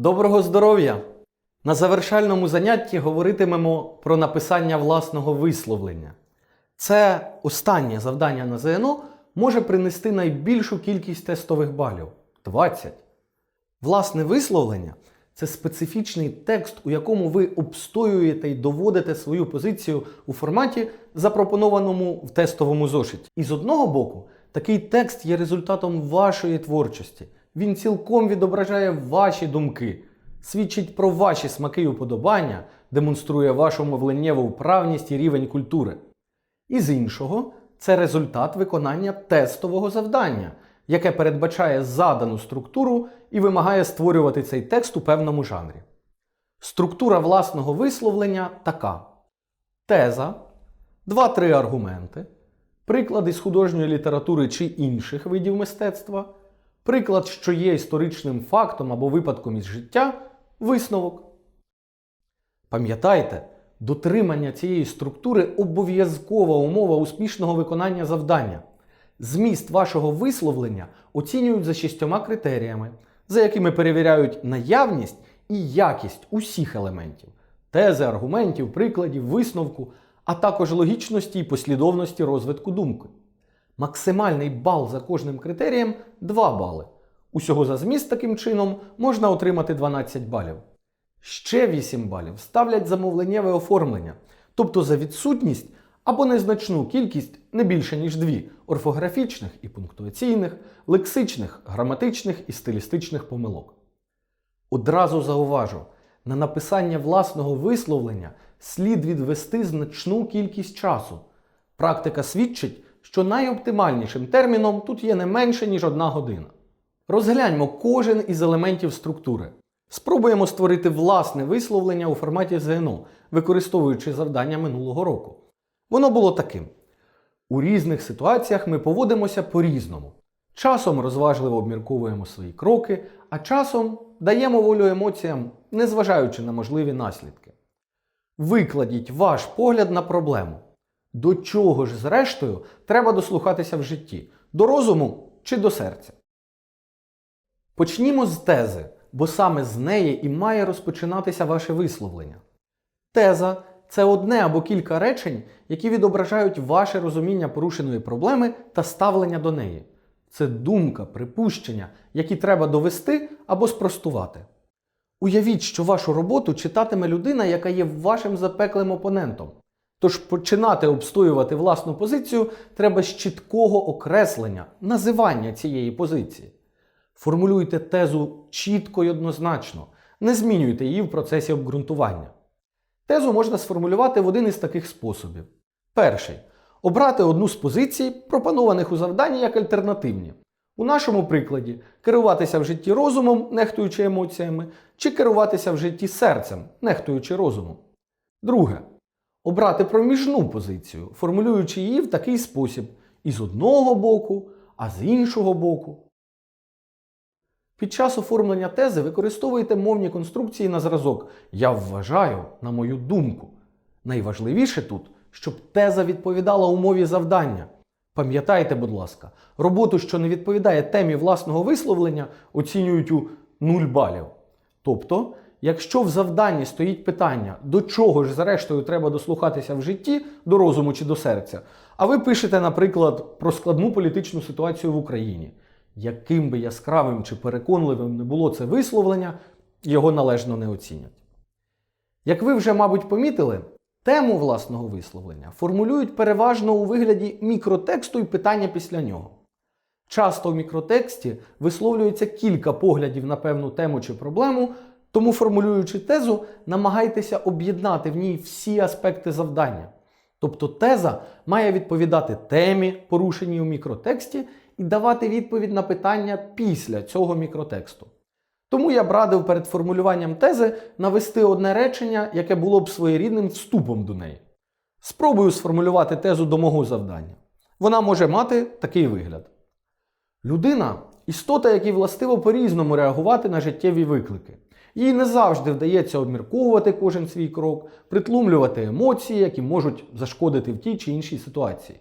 Доброго здоров'я! На завершальному занятті говоритимемо про написання власного висловлення. Це останнє завдання на ЗНО може принести найбільшу кількість тестових балів 20. Власне висловлення це специфічний текст, у якому ви обстоюєте і доводите свою позицію у форматі, запропонованому в тестовому зошиті. І з одного боку, такий текст є результатом вашої творчості. Він цілком відображає ваші думки, свідчить про ваші смаки і уподобання, демонструє вашу мовленнєву вправність і рівень культури. І з іншого, це результат виконання тестового завдання, яке передбачає задану структуру і вимагає створювати цей текст у певному жанрі. Структура власного висловлення така: теза, два-три аргументи, приклади з художньої літератури чи інших видів мистецтва, приклад, що є історичним фактом або випадком із життя, висновок. Пам'ятайте, дотримання цієї структури обов'язкова умова успішного виконання завдання. Зміст вашого висловлення оцінюють за шістьома критеріями, за якими перевіряють наявність і якість усіх елементів тези, аргументів, прикладів, висновку, а також логічності і послідовності розвитку думки. Максимальний бал за кожним критерієм 2 бали. Усього за зміст таким чином можна отримати 12 балів. Ще 8 балів ставлять за мовленнєве оформлення, тобто за відсутність або незначну кількість не більше ніж дві орфографічних і пунктуаційних, лексичних, граматичних і стилістичних помилок. Одразу зауважу, на написання власного висловлення слід відвести значну кількість часу. Практика свідчить, що найоптимальнішим терміном тут є не менше, ніж одна година. Розгляньмо кожен із елементів структури. Спробуємо створити власне висловлення у форматі ЗНО, використовуючи завдання минулого року. Воно було таким: у різних ситуаціях ми поводимося по-різному. Часом розважливо обмірковуємо свої кроки, а часом даємо волю емоціям, незважаючи на можливі наслідки. Викладіть ваш погляд на проблему. До чого ж, зрештою, треба дослухатися в житті? До розуму чи до серця? Почнімо з тези, бо саме з неї і має розпочинатися ваше висловлення. Теза це одне або кілька речень, які відображають ваше розуміння порушеної проблеми та ставлення до неї. Це думка, припущення, які треба довести або спростувати. Уявіть, що вашу роботу читатиме людина, яка є вашим запеклим опонентом. Тож починати обстоювати власну позицію треба з чіткого окреслення, називання цієї позиції. Формулюйте тезу чітко і однозначно, не змінюйте її в процесі обґрунтування. Тезу можна сформулювати в один із таких способів. Перший обрати одну з позицій, пропонованих у завданні як альтернативні. У нашому прикладі керуватися в житті розумом, нехтуючи емоціями, чи керуватися в житті серцем, нехтуючи розумом. Друге. Обрати проміжну позицію, формулюючи її в такий спосіб і з одного боку, а з іншого боку. Під час оформлення тези використовуйте мовні конструкції на зразок Я вважаю, на мою думку. Найважливіше тут, щоб теза відповідала умові завдання. Пам'ятайте, будь ласка, роботу, що не відповідає темі власного висловлення, оцінюють у 0 балів. Тобто, якщо в завданні стоїть питання, до чого ж зрештою треба дослухатися в житті, до розуму чи до серця, а ви пишете, наприклад, про складну політичну ситуацію в Україні, яким би яскравим чи переконливим не було це висловлення, його належно не оцінять. Як ви вже, мабуть, помітили, тему власного висловлення формулюють переважно у вигляді мікротексту і питання після нього. Часто в мікротексті висловлюється кілька поглядів на певну тему чи проблему, тому, формулюючи тезу, намагайтеся об'єднати в ній всі аспекти завдання. Тобто теза має відповідати темі, порушеній у мікротексті, і давати відповідь на питання після цього мікротексту. Тому я б радив перед формулюванням тези навести одне речення, яке було б своєрідним вступом до неї. Спробую сформулювати тезу до мого завдання. Вона може мати такий вигляд. Людина істота, якій властиво по-різному реагувати на життєві виклики. Їй не завжди вдається обмірковувати кожен свій крок, притлумлювати емоції, які можуть зашкодити в тій чи іншій ситуації.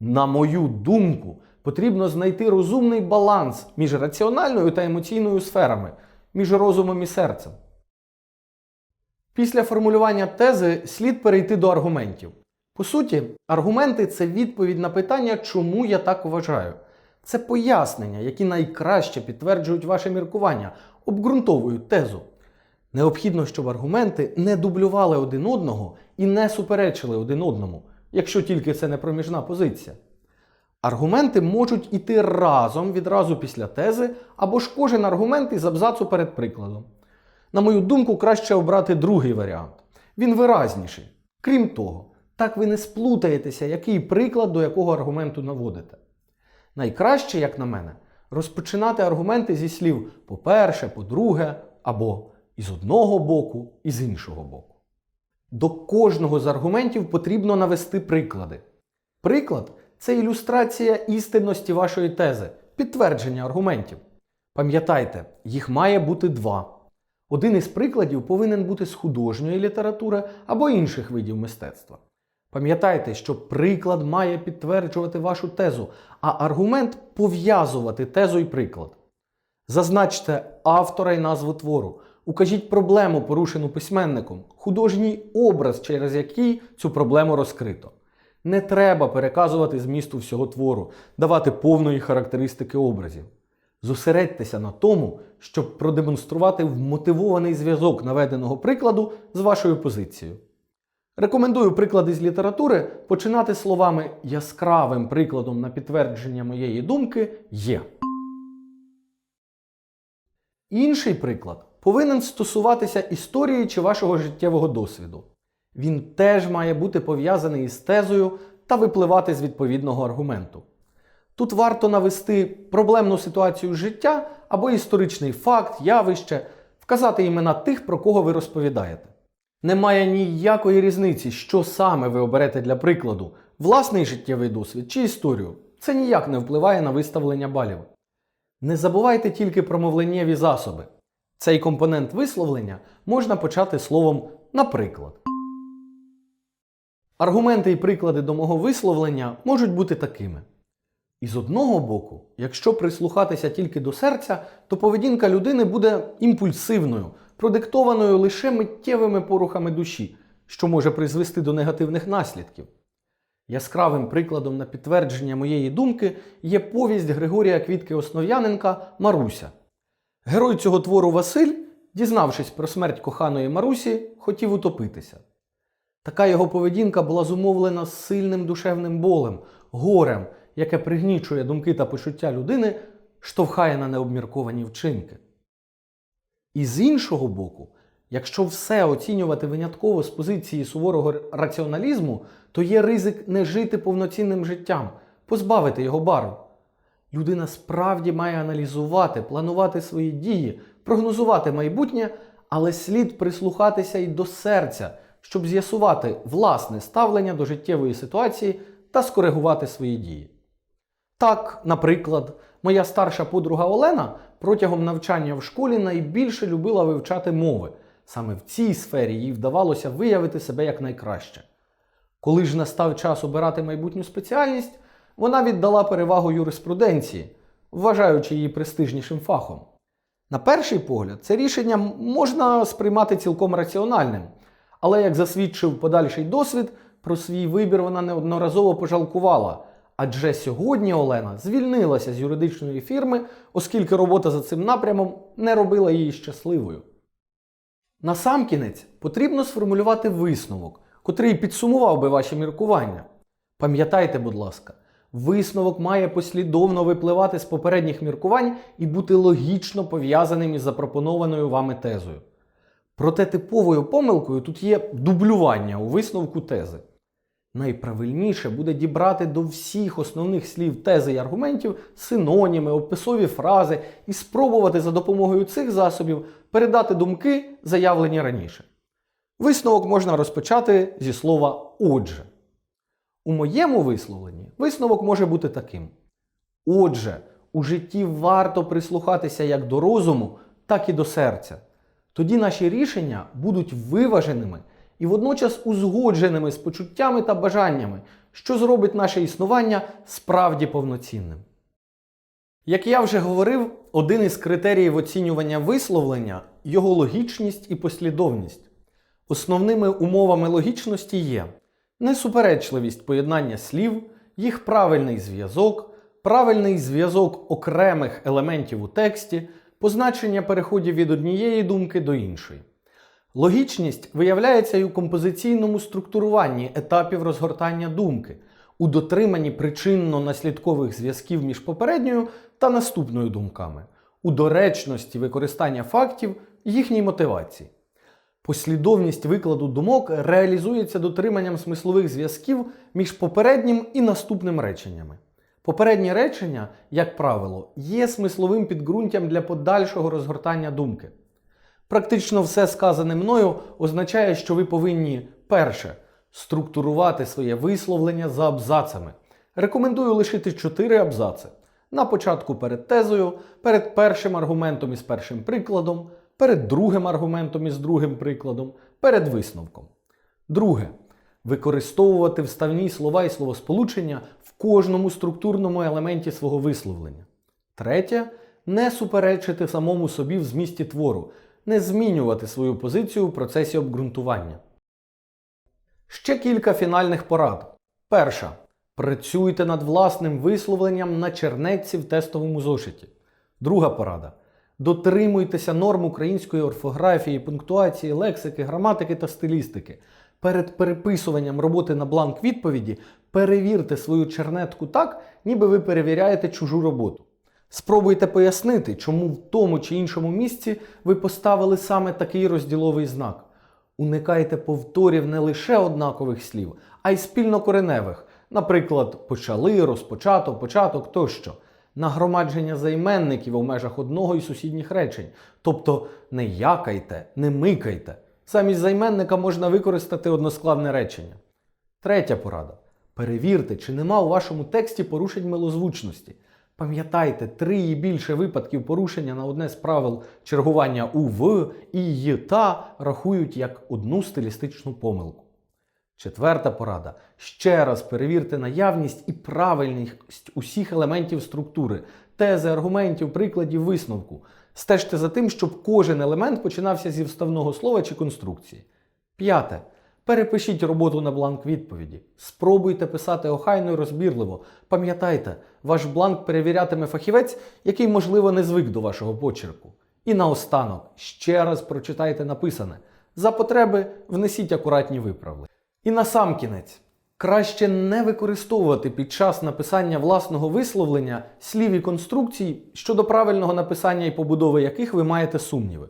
На мою думку, потрібно знайти розумний баланс між раціональною та емоційною сферами, між розумом і серцем. Після формулювання тези слід перейти до аргументів. По суті, аргументи це відповідь на питання, чому я так вважаю. Це пояснення, які найкраще підтверджують ваше міркування, обґрунтовують тезу. Необхідно, щоб аргументи не дублювали один одного і не суперечили один одному, якщо тільки це не проміжна позиція. Аргументи можуть іти разом відразу після тези, або ж кожен аргумент із абзацу перед прикладом. На мою думку, краще обрати другий варіант. Він виразніший. Крім того, так ви не сплутаєтеся, який приклад до якого аргументу наводите. Найкраще, як на мене, розпочинати аргументи зі слів по-перше, по-друге, або із одного боку, і з іншого боку. До кожного з аргументів потрібно навести приклади. Приклад це ілюстрація істинності вашої тези, підтвердження аргументів. Пам'ятайте, їх має бути два. Один із прикладів повинен бути з художньої літератури або інших видів мистецтва. Пам'ятайте, що приклад має підтверджувати вашу тезу, а аргумент пов'язувати тезу і приклад. Зазначте автора і назву твору, укажіть проблему, порушену письменником, художній образ, через який цю проблему розкрито. Не треба переказувати змісту всього твору, давати повної характеристики образів. Зосередьтеся на тому, щоб продемонструвати вмотивований зв'язок наведеного прикладу з вашою позицією. Рекомендую приклади з літератури починати словами яскравим прикладом на підтвердження моєї думки є. Інший приклад повинен стосуватися історії чи вашого життєвого досвіду. Він теж має бути пов'язаний із тезою та випливати з відповідного аргументу. Тут варто навести проблемну ситуацію життя або історичний факт, явище, вказати імена тих, про кого ви розповідаєте. Немає ніякої різниці, що саме ви оберете для прикладу, власний життєвий досвід чи історію. Це ніяк не впливає на виставлення балів. Не забувайте тільки про мовленнєві засоби. Цей компонент висловлення можна почати словом наприклад. Аргументи і приклади до мого висловлення можуть бути такими. І з одного боку, якщо прислухатися тільки до серця, то поведінка людини буде імпульсивною, продиктованою лише миттєвими порухами душі, що може призвести до негативних наслідків. Яскравим прикладом на підтвердження моєї думки є повість Григорія Квітки Основ'яненка Маруся. Герой цього твору Василь, дізнавшись про смерть коханої Марусі, хотів утопитися. Така його поведінка була зумовлена сильним душевним болем, горем, яке пригнічує думки та почуття людини, штовхає на необмірковані вчинки. І з іншого боку, якщо все оцінювати винятково з позиції суворого раціоналізму, то є ризик не жити повноцінним життям, позбавити його барв. Людина справді має аналізувати, планувати свої дії, прогнозувати майбутнє, але слід прислухатися й до серця, щоб з'ясувати власне ставлення до життєвої ситуації та скоригувати свої дії. Так, наприклад, моя старша подруга Олена протягом навчання в школі найбільше любила вивчати мови. Саме в цій сфері їй вдавалося виявити себе якнайкраще. Коли ж настав час обирати майбутню спеціальність, вона віддала перевагу юриспруденції, вважаючи її престижнішим фахом. На перший погляд, це рішення можна сприймати цілком раціональним, але, як засвідчив подальший досвід, про свій вибір вона неодноразово пожалкувала. Адже сьогодні Олена звільнилася з юридичної фірми, оскільки робота за цим напрямом не робила її щасливою. Насамкінець потрібно сформулювати висновок, котрий підсумував би ваші міркування. Пам'ятайте, будь ласка, висновок має послідовно випливати з попередніх міркувань і бути логічно пов'язаним із запропонованою вами тезою. Проте типовою помилкою тут є дублювання у висновку тези. Найправильніше буде дібрати до всіх основних слів тези і аргументів синоніми, описові фрази і спробувати за допомогою цих засобів передати думки, заявлені раніше. Висновок можна розпочати зі слова отже. У моєму висловленні висновок може бути таким. Отже, у житті варто прислухатися як до розуму, так і до серця. Тоді наші рішення будуть виваженими і водночас узгодженими з почуттями та бажаннями, що зробить наше існування справді повноцінним. Як я вже говорив, один із критеріїв оцінювання висловлення його логічність і послідовність. Основними умовами логічності є несуперечливість поєднання слів, їх правильний зв'язок, правильний зв'язок окремих елементів у тексті, позначення переходів від однієї думки до іншої. Логічність виявляється і у композиційному структуруванні етапів розгортання думки, у дотриманні причинно-наслідкових зв'язків між попередньою та наступною думками, у доречності використання фактів, їхній мотивації. Послідовність викладу думок реалізується дотриманням смислових зв'язків між попереднім і наступним реченнями. Попередні речення, як правило, є смисловим підґрунтям для подальшого розгортання думки. Практично все сказане мною означає, що ви повинні перше структурувати своє висловлення за абзацами. Рекомендую лишити 4 абзаци. На початку перед тезою, перед першим аргументом із першим прикладом, перед другим аргументом із другим прикладом, перед висновком. Друге. Використовувати вставні слова і словосполучення в кожному структурному елементі свого висловлення. Третє. Не суперечити самому собі в змісті твору, не змінювати свою позицію в процесі обґрунтування. Ще кілька фінальних порад. Перша. Працюйте над власним висловленням на чернетці в тестовому зошиті. Друга порада. Дотримуйтеся норм української орфографії, пунктуації, лексики, граматики та стилістики. Перед переписуванням роботи на бланк відповіді перевірте свою чернетку так, ніби ви перевіряєте чужу роботу. Спробуйте пояснити, чому в тому чи іншому місці ви поставили саме такий розділовий знак. Уникайте повторів не лише однакових слів, а й спільнокореневих, наприклад, почали, розпочато, початок тощо. Нагромадження займенників у межах одного і сусідніх речень. Тобто не якайте, не микайте. Замість займенника можна використати односкладне речення. Третя порада. Перевірте, чи нема у вашому тексті порушень милозвучності. Пам'ятайте, три і більше випадків порушення на одне з правил чергування у в і й та рахують як одну стилістичну помилку. Четверта порада. Ще раз перевірте наявність і правильність усіх елементів структури, тези, аргументів, прикладів, висновку. Стежте за тим, щоб кожен елемент починався зі вставного слова чи конструкції. П'яте. Перепишіть роботу на бланк відповіді. Спробуйте писати охайно і розбірливо. Пам'ятайте, ваш бланк перевірятиме фахівець, який, можливо, не звик до вашого почерку. І наостанок ще раз прочитайте написане. За потреби внесіть акуратні виправлення. І насамкінець. Краще не використовувати під час написання власного висловлення слів і конструкцій, щодо правильного написання і побудови яких ви маєте сумніви.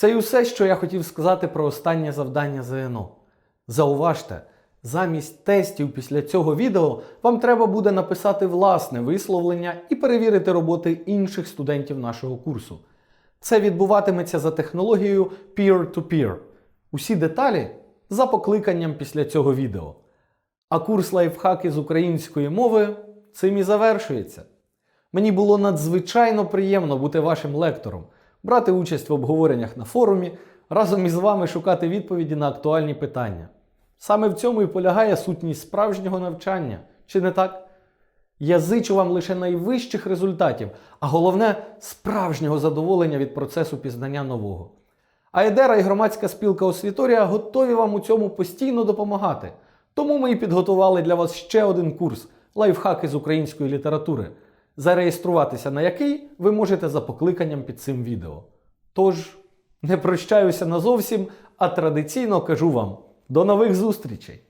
Це й усе, що я хотів сказати про останнє завдання ЗНО. Зауважте, замість тестів після цього відео вам треба буде написати власне висловлення і перевірити роботи інших студентів нашого курсу. Це відбуватиметься за технологією peer-to-peer. Усі деталі за покликанням після цього відео. А курс лайфхаки з української мови цим і завершується. Мені було надзвичайно приємно бути вашим лектором, брати участь в обговореннях на форумі, разом із вами шукати відповіді на актуальні питання. Саме в цьому і полягає сутність справжнього навчання, чи не так? Я зичу вам лише найвищих результатів, а головне справжнього задоволення від процесу пізнання нового. А Едера і громадська спілка Освіторія готові вам у цьому постійно допомагати. Тому ми і підготували для вас ще один курс лайфхаки з української літератури, зареєструватися на який ви можете за покликанням під цим відео. Тож, не прощаюся назовсім, а традиційно кажу вам до нових зустрічей!